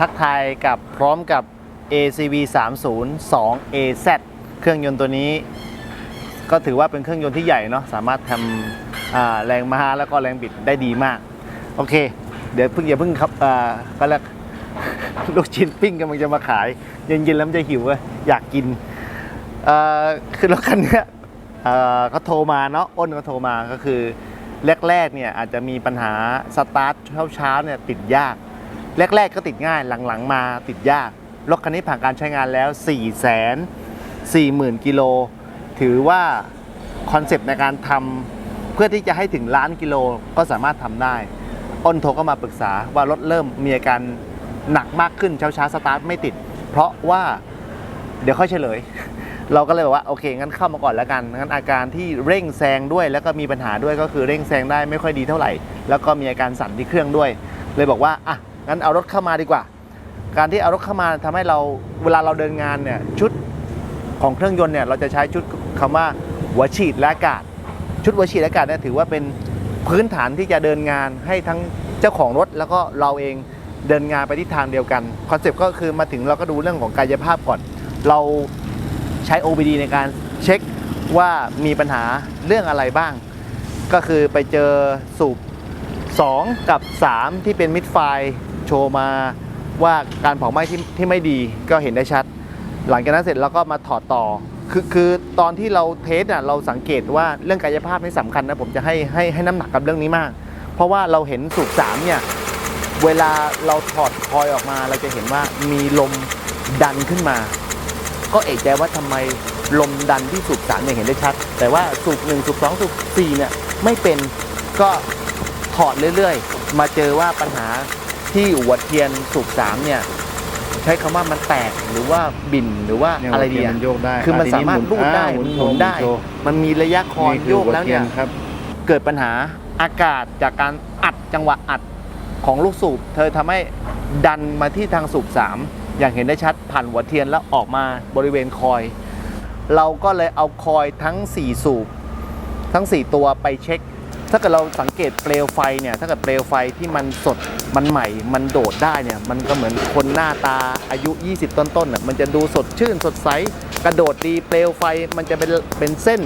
ทักทายกับพร้อมกับ ACV 30 2 AZ เครื่องยนต์ตัวนี้ ก็ถือว่าเป็นเครื่องยนต์ที่ใหญ่เนาะสามารถทำแรงม้าแล้วก็แรงบิดได้ดีมาก โอเค เดี๋ยวเพิ่งอย่าเพิ่งครับอ่าก็แล้วลูกชิ้นปิ้งกำลังจะมาขาย เย็นๆแล้วมันจะหิวอะอยากกินอ่อคือรถคันนี้อ่อเขาโทรมาเนาะอ้นเขาโทรมาก็คือแรกๆเนี่ยอาจจะมีปัญหาสตาร์ทเช้าๆเนี่ยติดยาก แรก ๆ ก็ติดง่ายหลัง ๆ มาติดยาก รถคันนี้ผ่านการใช้งานแล้ว4 0 0 0 0 0 40,000 กิโล ถือว่าคอนเซปต์ในการทำเพื่อที่จะให้ถึงล้านกิโลก็สามารถทำได้ อ้นโทรก็มาปรึกษาว่ารถเริ่มมีอาการหนักมากขึ้นเช้าๆสตาร์ทไม่ติด เพราะว่าเดี๋ยวค่อยเฉลย เราก็เลยบอกว่าโอเคงั้นเข้ามาก่อนแล้วกันงั้นอาการที่เร่งแซงด้วย แล้วก็มีปัญหาด้วยก็คือเร่งแซงได้ไม่ค่อยดีเท่าไหร่ แล้วก็มีอาการสั่นที่เครื่องด้วย เลยบอกว่าอะ งั้นเอารถเข้ามาดีกว่า การที่เอารถเข้ามาทำให้เราเวลาเราเดินงานเนี่ยชุดของเครื่องยนต์เนี่ยเราจะใช้ชุดคำว่าหัวฉีดและอากาศ ชุดหัวฉีดและอากาศเนี่ยถือว่าเป็นพื้นฐานที่จะเดินงานให้ทั้งเจ้าของรถแล้วก็เราเองเดินงานไปทิศทางเดียวกันคอนเซปต์ก็คือมาถึงเราก็ดูเรื่องของกายภาพก่อน เราใช้ OBD ในการเช็คว่ามีปัญหาเรื่องอะไรบ้าง ก็คือไปเจอสูบ 2 กับ 3 ที่เป็นมิดไฟ โชว์มาว่าการเผาไหม้ที่ที่ไม่ดีก็เห็นได้ชัด หลังจากนั้นเสร็จเราก็มาถอดต่อ คือคือตอนที่เราเทสน่ะเราสังเกตว่าเรื่องกายภาพนี่สำคัญนะผมจะให้ให้ให้น้ำหนักกับเรื่องนี้มาก เพราะว่าเราเห็นสูบ3เนี่ยเวลาเราถอดคอยออกมาเราจะเห็นว่ามีลมดันขึ้นมา ก็เอกใจว่าทำไมลมดันที่สูบสามเนี่ยเห็นได้ชัด แต่ว่าสูบหนึ่งสูบสองสูบสี่เนี่ยไม่เป็นก็ถอดเรื่อย ๆ มาเจอว่าปัญหา ที่หัวเทียนสูบสามเนี่ย ใช้คำว่ามันแตกหรือว่าบิ่นหรือว่าเนี่ยอะไรดีหัวเทียนอะมันโยกได้คือมันอะสามารถทีนี้รูดได้หมุนหมุนอ่าหมุนได้โชว์มันมีระยะคอนนี่คืโยอกแล้วเนี่ยหัทีครับเกิดปัญหาอากาศจากการอัดจังหวะอัดของลูกสูบ เธอทำให้ดันมาที่ทางสูบ3อย่างเห็นได้ชัดผ่านหัวเทียนแล้วออกมาบริเวณคอย เราก็เลยเอาคอยทั้ง 4 สูบ ทั้ง 4 ตัวไปเช็ค ถ้าเกิดเราสังเกตเปลวไฟเนี่ยถ้าเกิดเปลวไฟที่มันสดมันใหม่ มันโดดได้เนี่ยมันก็เหมือนคนหน้าตาอายุ 20 ต้นๆน่ะมันจะดูสดชื่นสดใสกระโดดดีเปลวไฟมันจะเป็นเป็นเส้น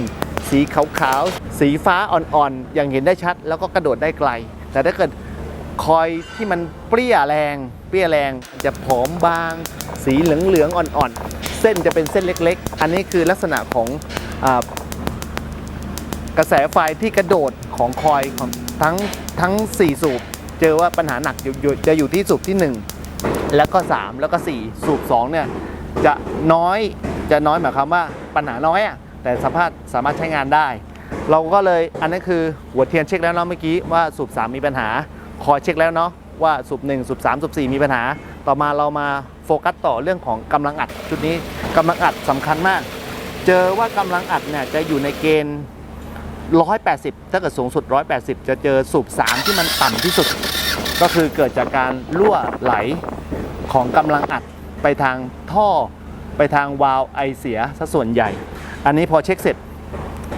สีขาวๆสีฟ้าอ่อนๆอย่างเห็นได้ชัด แล้วก็กระโดดได้ไกล แต่ถ้าเกิดคอยที่มันเปรี้ยแรงเปรี้ยแรงจะผอมบาง สีเหลืองๆอ่อนๆ เส้นจะเป็นเส้นเล็ก ๆ อันนี้คือลักษณะของอกระแสไฟที่กระโดด ของคอยของทั้งทั้ง 4 สูบ เจอว่าปัญหาหนักอยู่จะอยู่ที่สูบที่ 1 แล้วก็ 3 แล้วก็ 4 สูบ2เนี่ยจะน้อยจะน้อยหมายความว่าปัญหาน้อยอะแต่สามารถสามารถใช้งานได้ เราก็เลยอันนั้นคือหัวเทียนเช็คแล้วเนาะเมื่อกี้ว่าสูบ3มีปัญหาคอยเช็คแล้วเนาะว่าสูบ1สูบ3สูบ4มีปัญหา ต่อมาเรามาโฟกัสต่อเรื่องของกำลังอัดชุดนี้กำลังอัดสำคัญมาก เจอว่ากำลังอัดเนี่ยจะอยู่ในเกณฑ์ 180 ถ้าเกิดสูงสุด 180 จะเจอสูบ 3 ที่มันต่ำที่สุด ก็คือเกิดจากการรั่วไหลของกำลังอัดไปทางท่อ ไปทางวาล์วไอเสียซะส่วนใหญ่ อันนี้พอเช็คเสร็จ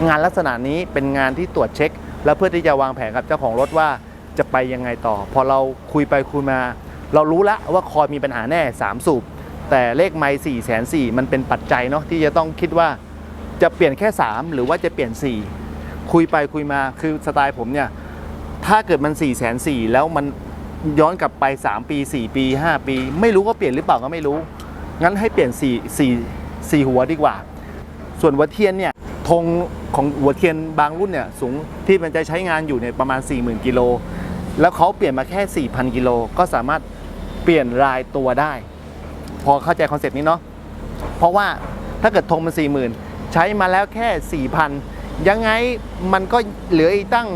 งานลักษณะนี้เป็นงานที่ตรวจเช็ค แล้วเพื่อที่จะวางแผนกับเจ้าของรถว่าจะไปยังไงต่อ พอเราคุยไปคุยมา เรารู้แล้วว่าคอยมีปัญหาแน่ 3 สูบ แต่เลขไม่4แสน4มันเป็นปัจจัยเนาะที่จะต้องคิดว่าจะเปลี่ยนแค่ 3 หรือว่าจะเปลี่ยน 4 คุยไปคุยมาคือสไตล์ผมเนี่ย ถ้าเกิดมัน4ี่แสนสี่แล้วมันย้อนกลับไป 3 ปี 4 ปี 5 ปี ไม่รู้ว่าเปลี่ยนหรือเปล่าก็ไม่รู้ งั้นให้เปลี่ยน4 4 4หัวดีกว่า ส่วนหัวเทียนเนี่ยธงของหัวเทียนบางรุ่นเนี่ยสูงที่มันจะใช้งานอยู่เนี่ยประมาณ 40,000กิโลแล้วเขาเปลี่ยนมาแค่ 4,000กิโลก็สามารถเปลี่ยนรายตัวได้ พอเข้าใจคอนเซ็ปต์นี้เนาะเพราะว่าถ้าเกิดธงมันสี่หมื่นใช้มาแล้วแค่สี่พัน ยังไงมันก็เหลืออีกตั้ง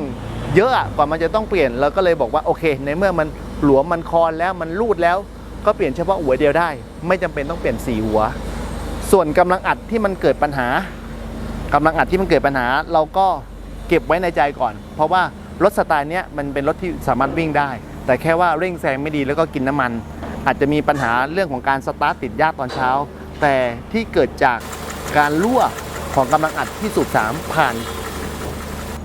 เยอะกว่ามันจะต้องเปลี่ยนเราก็เลยบอกว่าโอเค ในเมื่อมันหลวมมันคอนแล้วมันรูดแล้ว ก็เปลี่ยนเฉพาะหัวเดียวได้ ไม่จำเป็นต้องเปลี่ยนสี่หัว ส่วนกำลังอัดที่มันเกิดปัญหากำลังอัดที่มันเกิดปัญหา เราก็เก็บไว้ในใจก่อน เพราะว่ารถสไตล์เนี้ยมันเป็นรถที่สามารถวิ่งได้ แต่แค่ว่าเร่งแซงไม่ดีแล้วก็กินน้ำมัน อาจจะมีปัญหาเรื่องของการสตาร์ทติดยากตอนเช้า แต่ที่เกิดจากการรั่ว ของกำลังอัดที่สูบ3ผ่าน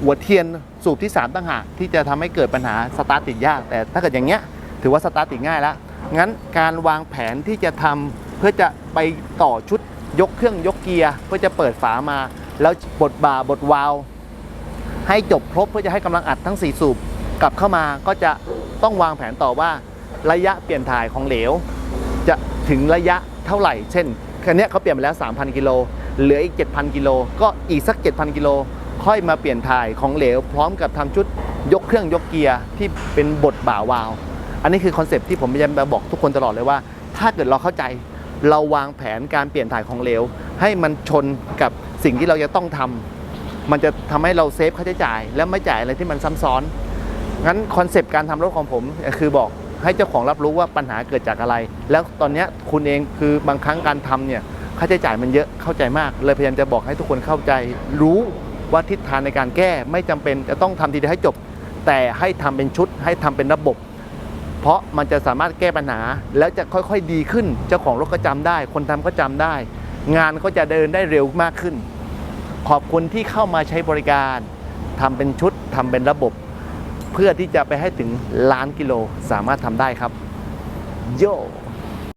หัวเทียนสูบที่ 3ตั้งหากที่จะทำให้เกิดปัญหาสตาร์ทติดยาก แต่ถ้าเกิดอย่างเงี้ยถือว่าสตาร์ทติดง่ายแล้วงั้นการวางแผนที่จะทำเพื่อจะไปต่อชุดยกเครื่องยกเกียร์เพื่อจะเปิดฝามา แล้วบดบ่าบดวาล์วให้จบครบเพื่อจะให้กำลังอัดทั้ง 4 สูบกลับเข้ามาก็จะต้องวางแผนต่อว่าระยะเปลี่ยนถ่ายของเหลว จะถึงระยะเท่าไหร่ เช่นคันนี้ยเขาเปลี่ยนไปแล้ว 3,000 กิโล เหลืออีก 7,000 กิโล ก็อีกสัก 7,000 กิโล ค่อยมาเปลี่ยนถ่ายของเหลว พร้อมกับทำชุดยกเครื่องยกเกียร์ที่เป็นบทบ่าวาว อันนี้คือคอนเซปที่ผมพยายามบอกทุกคนตลอดเลยว่า ถ้าเกิดเราเข้าใจเราวางแผนการเปลี่ยนถ่ายของเหลว ให้มันชนกับสิ่งที่เราจะต้องทำมันจะทำให้เราเซฟค่าใช้จ่าย และไม่จ่ายอะไรที่มันซ้ำซ้อน งั้นคอนเซปต์การทำรถของผมคือบอกให้เจ้าของรับรู้ว่าปัญหาเกิดจากอะไร แล้วตอนนี้คุณเองคือบางครั้งการทำเนี่ย ค่าใช้จ่ายมันเยอะเข้าใจมาก เลยพยายามจะบอกให้ทุกคนเข้าใจ รู้ว่าทิศทางในการแก้ไม่จำเป็นจะต้องทำทีเดียวให้จบ แต่ให้ทำเป็นชุด ให้ทำเป็นระบบ เพราะมันจะสามารถแก้ปัญหา แล้วจะค่อยๆดีขึ้น เจ้าของรถก็จำได้ คนทำก็จำได้ งานก็จะเดินได้เร็วมากขึ้น ขอบคุณที่เข้ามาใช้บริการทำเป็นชุดทำเป็นระบบ เพื่อที่จะไปให้ถึงล้านกิโลสามารถทำได้ครับโย